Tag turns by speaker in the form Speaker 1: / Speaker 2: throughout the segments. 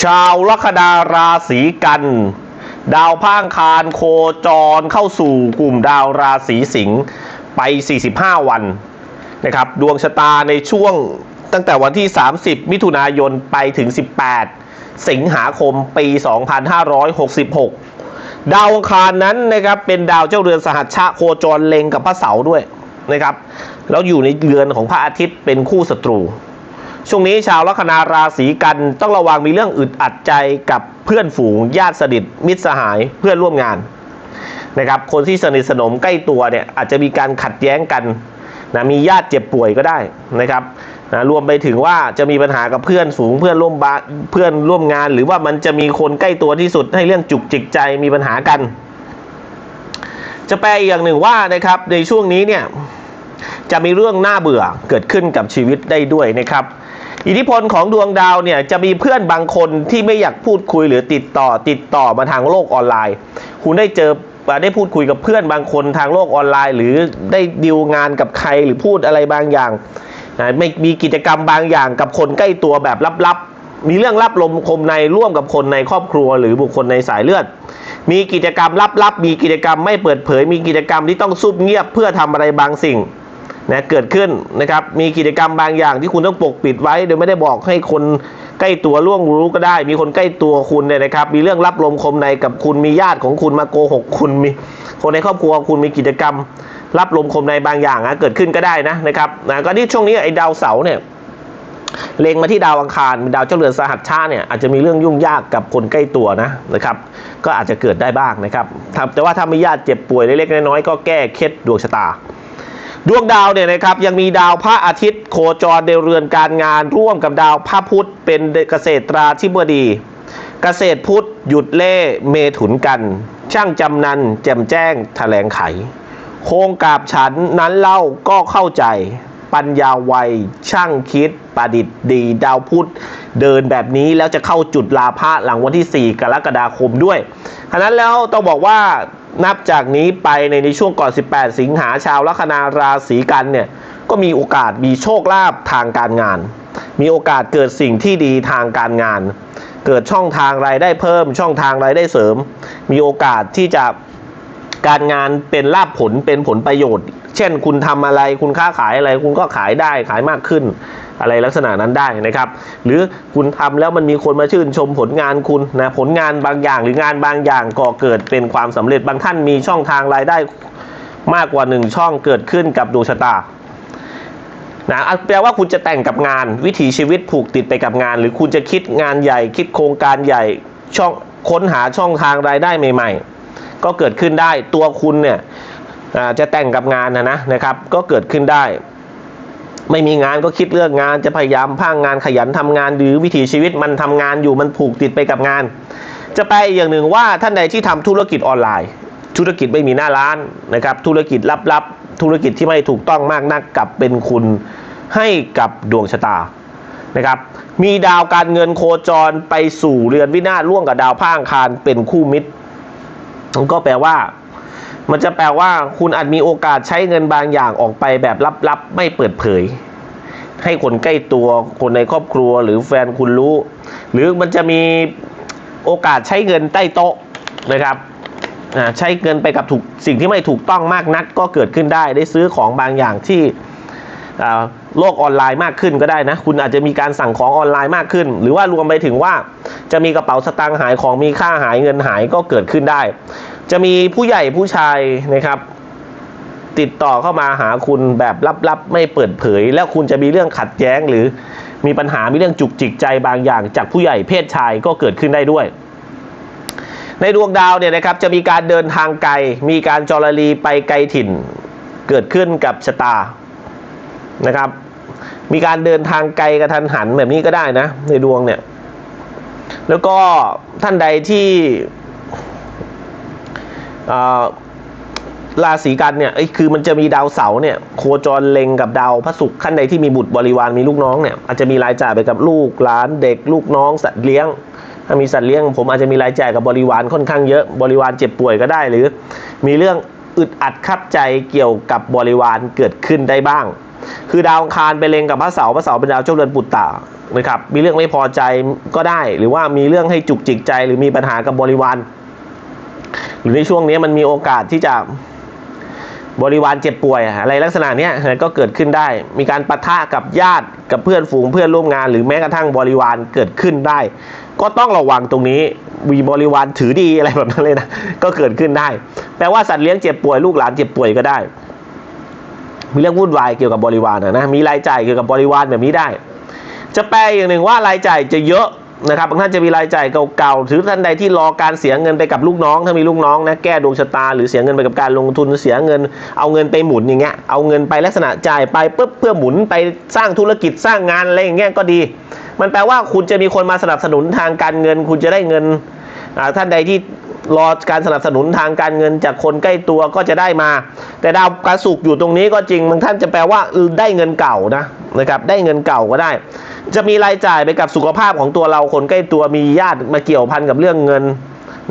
Speaker 1: ชาวลัคนาราศีกัน ดาวพางคารโคจรเข้าสู่กลุ่มดาวราศีสิงห์ไป 45 วันนะครับดวงชะตาในช่วงตั้งแต่วันที่ 30 มิถุนายนไปถึง 18 สิงหาคมปี 2566 ดาวอังคารนั้นนะครับเป็นดาวเจ้าเรือนสหัชชะโคจรเล็งกับพระเสาร์ด้วยนะครับแล้วอยู่ในเรือนของพระอาทิตย์เป็นคู่ศัตรู ช่วงนี้ชาวลัคนาราศีกันต้องระวังมีเรื่องอึดอัดใจกับเพื่อนฝูงญาติสนิทมิตรสหายเพื่อนร่วมงานนะครับคนที่สนิทสนมใกล้ตัวเนี่ยอาจจะมีการขัดแย้งกันนะมีญาติเจ็บป่วยก็ได้นะครับนะรวมไปถึงว่าจะมีปัญหากับเพื่อนฝูงเพื่อนร่วมบาเพื่อนร่วมงาน หรือว่ามันจะมีคนใกล้ตัวที่สุดให้เรื่องจุกจิกใจมีปัญหากัน จะแปลอีกอย่างหนึ่งว่านะครับในช่วงนี้เนี่ยจะมีเรื่องน่าเบื่อเกิดขึ้นกับชีวิตได้ด้วยนะครับ อิทธิพลของดวงดาวเนี่ยจะมีเพื่อนบางคนที่ไม่อยากพูดคุยหรือติดต่อติดต่อมาทางโลกออนไลน์ คุณได้เจอได้พูดคุยกับเพื่อนบางคนทางโลกออนไลน์ หรือได้ดีลงานกับใครหรือพูดอะไรบางอย่างนะไม่มีกิจกรรมบางอย่างกับคนใกล้ตัวแบบลับๆ มีเรื่องลับลมคมในร่วมกับคนในครอบครัว หรือบุคคลในสายเลือด มีกิจกรรมลับๆ มีกิจกรรมไม่เปิดเผย มีกิจกรรมที่ต้องซุบเงียบเพื่อทำอะไรบางสิ่ง นะเกิดขึ้นนะครับมีกิจกรรมบางอย่างที่คุณต้องปกปิดไว้ โดยไม่ได้บอกให้คนใกล้ตัวล่วงรู้ก็ได้ มีคนใกล้ตัวคุณเนี่ยนะครับ มีเรื่องรับลมคมในกับคุณมีญาติของคุณมาโกหกคุณมีคนในครอบครัวคุณมีกิจกรรม รับลมคมในบางอย่างนะเกิดขึ้นก็ได้นะนะครับนะก็ที่ช่วงนี้ไอ้ดาวเสาร์เนี่ยเล็งมาที่ดาวอังคารดาวเจ้าเรือนสหัสชาเนี่ยอาจจะมีเรื่องยุ่งยากกับคนใกล้ตัวนะนะครับ ก็อาจจะเกิดได้บ้างนะครับแต่ว่าถ้ามีญาติเจ็บป่วยเล็กๆน้อยๆก็แก้เคล็ดดวงชะตา ดวงดาวเนี่ยนะครับยังมีดาวพระอาทิตย์ โคจรในเรือนการงาน ร่วมกับดาวพระพุธเป็นเกษตราธิบดี เกษตรพุธหยุดเล่เมถุนกัน ช่างจำนันแจ่มแจ้งแถลงไข โครงกาบฉันนั้นเล่าก็เข้าใจ ปัญญาไวช่างคิดประดิษฐ์ดีดาวพุธเดินแบบนี้แล้วจะเข้าจุดลาภะหลังวันที่ 4 กรกฎาคมด้วยฉะนั้นแล้วต้องบอกว่า นับจากนี้ไปในในช่วงก่อน 18 สิงหาชาวลัคนาราศีกันเนี่ยก็มีโอกาสมีโชคลาภทางการงาน มีโอกาสเกิดสิ่งที่ดีทางการงาน เกิดช่องทางรายได้เพิ่ม ช่องทางรายได้เสริม มีโอกาสที่จะการงานเป็นลาภผลเป็นผลประโยชน์ เช่นคุณทำอะไรคุณค้าขายอะไรคุณก็ขายได้ขายมากขึ้น อะไรลักษณะนั้นได้นะครับ หรือคุณทำแล้วมันมีคนมาชื่นชมผลงานคุณนะผลงานบางอย่างหรืองานบางอย่างก่อเกิดเป็นความสำเร็จบางท่านมีช่องทางรายได้มากกว่าหนึ่งช่องเกิดขึ้นกับดวงชะตานะแปลว่าคุณจะแต่งกับงานวิถีชีวิตผูกติดไปกับงาน หรือคุณจะคิดงานใหญ่ คิดโครงการใหญ่ช่องค้นหาช่องทางรายได้ใหม่ ๆ ก็เกิดขึ้นได้ตัวคุณเนี่ยจะแต่งกับงานนะนะนะครับ ก็เกิดขึ้นได้ ไม่มีงานก็คิดเรื่องงานจะพยายามพางงานขยันทำงานหรือวิถีชีวิตมันทำงานอยู่มันผูกติดไปกับงาน จะไปอย่างหนึ่งว่าท่านใดที่ทำธุรกิจออนไลน์ ธุรกิจไม่มีหน้าร้านนะครับ ธุรกิจลับๆ ธุรกิจที่ไม่ถูกต้องมากนักกลับเป็นคุณให้กับดวงชะตานะครับ มีดาวการเงินโคจรไปสู่เรือนวินาศร่วมกับดาวพระอังคารเป็นคู่มิตรก็แปลว่า มันจะแปลว่าคุณอาจมีโอกาสใช้เงินบางอย่างออกไปแบบลับๆ ไม่เปิดเผย ให้คนใกล้ตัวคนในครอบครัวหรือแฟนคุณรู้ หรือมันจะมีโอกาสใช้เงินใต้โต๊ะนะครับใช้เงินไปกับถูกสิ่งที่ไม่ถูกต้องมากนักก็เกิดขึ้นได้ได้ซื้อของบางอย่างที่โลกออนไลน์มากขึ้นก็ได้นะ คุณอาจจะมีการสั่งของออนไลน์มากขึ้น หรือว่ารวมไปถึงว่าจะมีกระเป๋าสตางค์หายของมีค่าหายเงินหายก็เกิดขึ้นได้ จะมีผู้ใหญ่ผู้ชายนะครับ ติดต่อเข้ามาหาคุณแบบลับๆ ไม่เปิดเผย แล้วคุณจะมีเรื่องขัดแย้งหรือมีปัญหามีเรื่องจุกจิกใจบางอย่าง จากผู้ใหญ่เพศชายก็เกิดขึ้นได้ด้วย ในดวงดาวเนี่ยนะครับจะมีการเดินทางไกล มีการจรลีไปไกลถิ่น เกิดขึ้นกับชะตานะครับ มีการเดินทางไกลกระทันหันแบบนี้ก็ได้นะ ในดวงเนี่ย แล้วก็ท่านใดที่ ราศีกันเนี่ยคือมันจะมีดาวเสาร์เนี่ยโคจรเล็งกับดาวพระศุกร์ขั้นใดที่มีบุตรบริวารมีลูกน้องเนี่ยอาจจะมีรายจ่ายไปกับลูกหลานเด็กลูกน้องสัตว์เลี้ยง ถ้ามีสัตว์เลี้ยง ผมอาจจะมีรายจ่ายกับบริวารค่อนข้างเยอะบริวารเจ็บป่วยก็ได้ หรือมีเรื่องอึดอัดคับใจเกี่ยวกับบริวารเกิดขึ้นได้บ้าง คือดาวอังคารไปเล็งกับพระเสาร์พระเสาร์เป็นดาวเจ้าเรือนปุตตะนะครับมีเรื่องไม่พอใจก็ได้ หรือว่ามีเรื่องให้จุกจิกใจ หรือมีปัญหากับบริวาร หรือในช่วงนี้มันมีโอกาสที่จะบริวารเจ็บป่วย อะไรลักษณะนี้ก็เกิดขึ้นได้ มีการปะทะกับญาติกับเพื่อนฝูงเพื่อนร่วมงาน หรือแม้กระทั่งบริวารเกิดขึ้นได้ ก็ต้องระวังตรงนี้มีบริวารถือดีอะไรแบบนั้นเลยนะก็เกิดขึ้นได้ แปลว่าสัตว์เลี้ยงเจ็บป่วยลูกหลานเจ็บป่วยก็ได้ มีเรื่องวุ่นวายเกี่ยวกับบริวารนะนะมีรายจ่ายเกี่ยวกับบริวารแบบนี้ได้ จะแปลอย่างหนึ่งว่ารายจ่ายจะเยอะ นะครับบางท่านจะมีรายจ่ายเก่าๆถือท่านใดที่รอการเสียเงินไปกับลูกน้อง ถ้ามีลูกน้องนะแก้ดวงชะตาหรือเสียเงินไปกับการลงทุนเสียเงิน เอาเงินไปหมุนอย่างเงี้ยเอาเงินไปลักษณะจ่ายไปปุ๊บเพื่อหมุนไปสร้างธุรกิจสร้างงานอะไรอย่างเงี้ยก็ดี มันแปลว่าคุณจะมีคนมาสนับสนุนทางการเงิน คุณจะได้เงินท่านใดที่ รอการสนับสนุนทางการเงินจากคนใกล้ตัวก็จะได้มา แต่ดาวการสุกอยู่ตรงนี้ก็จริงบางท่านจะแปลว่าได้เงินเก่านะนะครับได้เงินเก่าก็ได้ จะมีรายจ่ายไปกับสุขภาพของตัวเราคนใกล้ตัวมีญาติมาเกี่ยวพันกับเรื่องเงิน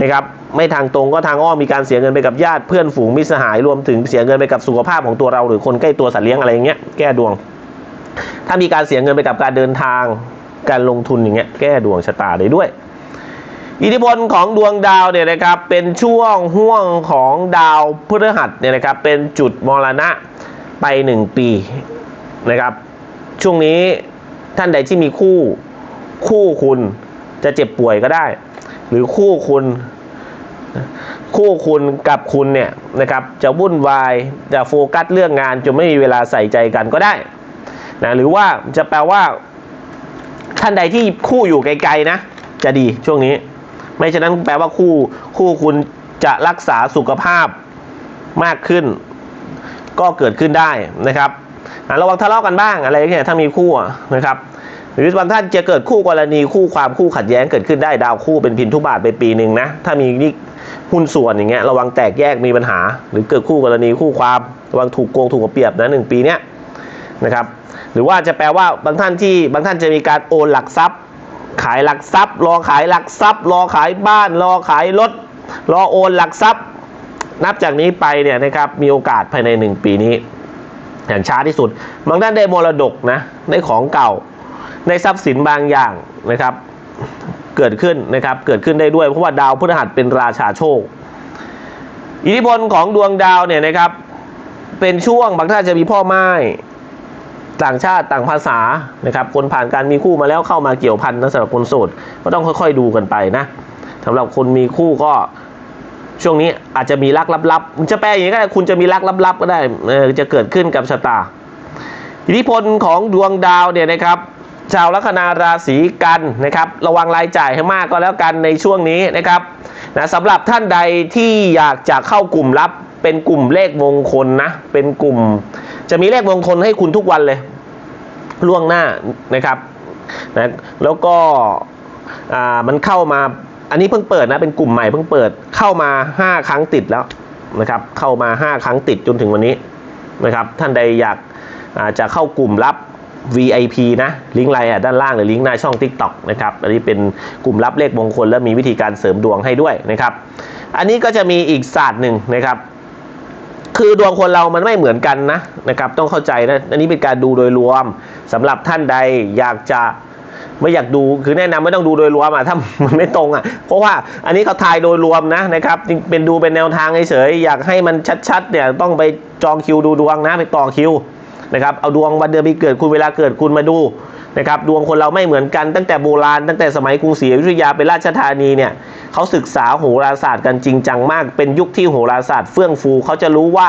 Speaker 1: นะครับไม่ทางตรงก็ทางอ้อมมีการเสียเงินไปกับญาติเพื่อนฝูงมิตรสหายรวมถึงเสียเงินไปกับสุขภาพของตัวเรา หรือคนใกล้ตัวสัตว์เลี้ยงอะไรอย่างเงี้ยแก้ดวง ถ้ามีการเสียเงินไปกับการเดินทางการลงทุนอย่างเงี้ยแก้ดวงชะตาได้ด้วย อิทธิพลของดวงดาวเนี่ยนะครับเป็นช่วงห่วงของดาวพฤหัสเนี่ยนะครับเป็นจุดมรณะไปหนึ่งปีนะครับ ช่วงนี้ท่านใดที่มีคู่คู่คุณจะเจ็บป่วยก็ได้ หรือคู่คุณคู่คุณกับคุณเนี่ยนะครับจะวุ่นวายจะโฟกัสเรื่องงานจนไม่มีเวลาใส่ใจกันก็ได้นะหรือว่าจะแปลว่าท่านใดที่คู่อยู่ไกลๆนะ จะดีช่วงนี้ ไม่ฉะนั้นแปลว่าคู่คู่คุณจะรักษาสุขภาพมากขึ้น ก็เกิดขึ้นได้นะครับะระวังทะเลาะกันบ้างอะไรอย่างเงี้ยถ้ามีคู่นะครับหรือบางท่านจะเกิดคู่กรณีคู่ความคู่ขัดแย้งเกิดขึ้นได้ดาวคู่เป็นพินทุบาทไปปีหนึ่งนะถ้ามีนี่หุ้นส่วนอย่างเงี้ยระวังแตกแยกมีปัญหา หรือเกิดคู่กรณีคู่ความระวังถูกโกงถูกเอาเปรียบนะหนึ่งปีเนี้ยนะครับหรือว่าจะแปลว่าบางท่านที่บางท่านจะมีการโอนหลักทรัพย์ ขายหลักทรัพย์ รอขายหลักทรัพย์ รอขายบ้าน รอขายรถ รอโอนหลักทรัพย์ นับจากนี้ไปเนี่ยนะครับมีโอกาสภายในหนึ่งปีนี้อย่างช้าที่สุดบางท่านได้มรดกนะได้ของเก่าได้ทรัพย์สินบางอย่างนะครับ เกิดขึ้นนะครับเกิดขึ้นได้ด้วยเพราะว่าดาวพฤหัสเป็นราชาโชค อิทธิพลของดวงดาวเนี่ยนะครับ เป็นช่วงบางท่านจะมีพ่อไม้ ต่างชาติต่างภาษานะครับคนผ่านการมีคู่มาแล้วเข้ามาเกี่ยวพันนะสำหรับคนโสดก็ต้องค่อยๆดูกันไปนะสำหรับคนมีคู่ก็ช่วงนี้อาจจะมีรักลับๆมันจะแปลอย่างนี้ก็ได้คุณจะมีรักลับๆก็ได้จะเกิดขึ้นกับชะตา อิทธิพลของดวงดาวเนี่ยนะครับชาวลัคนาราศีกันนะครับ ระวังรายจ่ายให้มากก็แล้วกันในช่วงนี้นะครับนะสำหรับท่านใดที่อยากจะเข้ากลุ่มลับ เป็นกลุ่มเลขมงคลนะ เป็นกลุ่ม จะมีเลขมงคลให้คุณทุกวันเลย ล่วงหน้านะครับนะแล้วก็อ่ามันเข้ามาอันนี้เพิ่งเปิดนะเป็นกลุ่มใหม่เพิ่งเปิดเข้ามา 5 ครั้งติดแล้วนะครับเข้ามา 5 ครั้งติดจนถึงวันนี้นะครับท่านใดอยากอ่าจะเข้ากลุ่มลับ VIP นะลิงก์ไลน์ด้านล่างหรือลิงก์หน้าช่อง TikTok นะครับอันนี้เป็นกลุ่มลับเลขมงคลและมีวิธีการเสริมดวงให้ด้วยนะครับ อันนี้ก็จะมีอีกศาสตร์หนึ่งนะครับ คือดวงคนเรามันไม่เหมือนกันนะนะครับ ต้องเข้าใจนะอันนี้เป็นการดูโดยรวมสำหรับท่านใดอยากจะไม่อยากดูคือแนะนำไม่ต้องดูโดยรวมอะถ้ามันไม่ตรงอะเพราะว่าอันนี้เขาทายโดยรวมนะนะครับเป็นดูเป็นแนวทางเฉยๆอยากให้มันชัดๆเนี่ยต้องไปจองคิวดูดวงนะไปต่อคิวนะครับเอาดวงวันเดือนปีเกิดคุณเวลาเกิดคุณมาดูนะครับดวงคนเราไม่เหมือนกันตั้งแต่โบราณตั้งแต่สมัยกรุงศรีอยุธยาเป็นราชธานีเนี่ย เขาศึกษาโหราศาสตร์กันจริงจังมาก เป็นยุคที่โหราศาสตร์เฟื่องฟูเขาจะรู้ว่า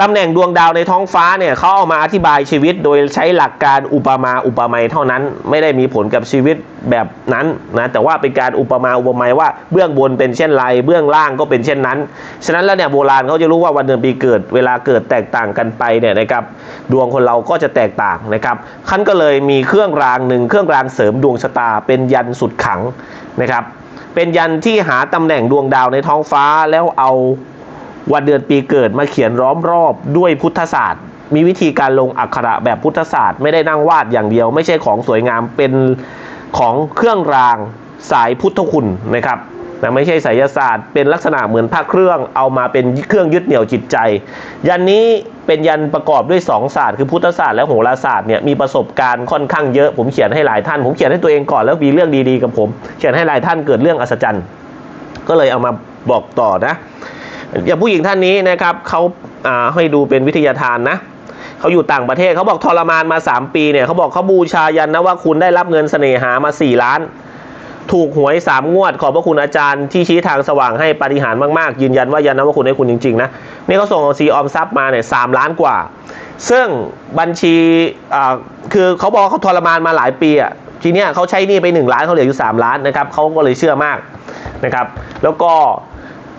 Speaker 1: ตำแหน่งดวงดาวในท้องฟ้าเนี่ยเขาเอามาอธิบายชีวิต โดยใช้หลักการอุปมาอุปไมยเท่านั้น ไม่ได้มีผลกับชีวิตแบบนั้นนะแต่ว่าเป็นการอุปมาอุปไมยว่าเบื้องบนเป็นเช่นไรเบื้องล่างก็เป็นเช่นนั้น ฉะนั้นแล้วเนี่ยโบราณเขาจะรู้ว่าวันเดือนปีเกิดเวลาเกิดแตกต่างกันไปเนี่ยนะครับดวงคนเราก็จะแตกต่างนะครับขั้นก็เลยมีเครื่องรางหนึ่งเครื่องรางเสริมดวงชะตาเป็นยันสุดขังนะครับ เป็นยันที่หาตำแหน่งดวงดาวในท้องฟ้าแล้วเอาวันเดือนปีเกิดมาเขียนล้อมรอบด้วยพุทธศาสตร์ มีวิธีการลงอักขระแบบพุทธศาสตร์ไม่ได้นั่งวาดอย่างเดียว ไม่ใช่ของสวยงามเป็นของเครื่องรางสายพุทธคุณนะครับแต่ไม่ใช่ไสยศาสตร์เป็นลักษณะเหมือนพระเครื่องเอามาเป็นเครื่องยึดเหนี่ยวจิตใจ ยันนี้ เป็นยันประกอบด้วยสองศาสตร์คือพุทธศาสตร์และโหราศาสตร์เนี่ยมีประสบการณ์ค่อนข้างเยอะผมเขียนให้หลายท่าน ผมเขียนให้ตัวเองก่อนแล้วมีเรื่องดีๆกับผม เขียนให้หลายท่านเกิดเรื่องอัศจรรย์ ก็เลยเอามาบอกต่อนะอย่างผู้หญิงท่านนี้นะครับเขาอ่าให้ดูเป็นวิทยาทานนะเขาอยู่ต่างประเทศเขาบอกทรมานมา 3 ปีเนี่ยเขาบอกเขาบูชายันนะว่าคุณได้รับเงินเสน่หามา 4 ล้าน ถูกหวย3งวด ขอบพระคุณอาจารย์ที่ชี้ทางสว่างให้ปฏิหารมากๆ ยืนยันว่ายันนะว่าคุณให้คุณจริง ๆ นะ นี่เขาส่งซีออมทรัพย์มาเนี่ยสามล้านกว่า ซึ่งบัญชีอ่าคือเขาบอกเขาทรมานมาหลายปีอะทีเนี้ยเขาใช้นี่ไป 1 ล้านเขาเหลืออยู่ 3 ล้านนะครับเขาก็เลยเชื่อมากนะครับแล้วก็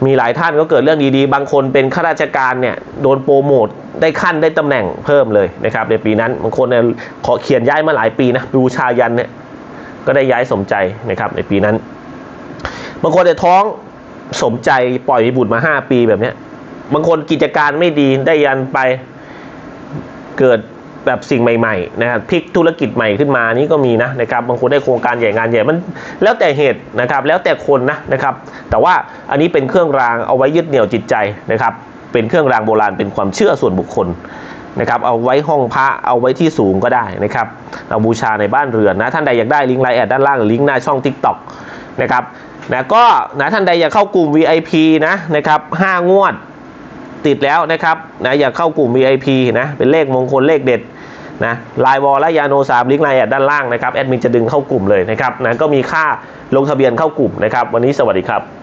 Speaker 1: มีหลายท่านก็เกิดเรื่องดีๆ บางคนเป็นข้าราชการเนี่ยโดนโปรโมทได้ขั้นได้ตำแหน่งเพิ่มเลยนะครับในปีนั้นบางคนเนี่ยขอเขียนย้ายมาหลายปีนะบูชายันเนี่ย ก็ได้ย้ายสมใจนะครับในปีนั้นบางคนเนี่ยท้องสมใจปล่อยบุตรมาห้าปีแบบนี้บางคนกิจการไม่ดีได้ยันไปเกิดแบบสิ่งใหม่ๆนะครับพลิกธุรกิจใหม่ขึ้นมานี่ก็มีนะนะครับบางคนได้โครงการใหญ่งานใหญ่มันแล้วแต่เหตุนะครับแล้วแต่คนนะนะครับ แต่ว่าอันนี้เป็นเครื่องรางเอาไว้ยึดเหนี่ยวจิตใจนะครับ เป็นเครื่องรางโบราณเป็นความเชื่อส่วนบุคคล นะครับเอาไว้ห้องพระเอาไว้ที่สูงก็ได้นะครับเอาบูชาในบ้านเรือนนะท่านใดอยากได้ลิงก์ไลน์แอดด้านล่างหรือลิงก์หน้าช่อง TikTok นะครับนะก็นะท่านใดอยากเข้ากลุ่ม VIP นะนะครับห้างวดติดแล้วนะครับนะอยากเข้ากลุ่ม VIP นะเป็นเลขมงคลเลขเด็ดนะลน์วอลและยาโนสามลิงก์ไลน์แอดด้านล่างนะครับแอดมินจะดึงเข้ากลุ่มเลยนะครับนะก็มีค่าลงทะเบียนเข้ากลุ่มนะครับวันนี้สวัสดีครับ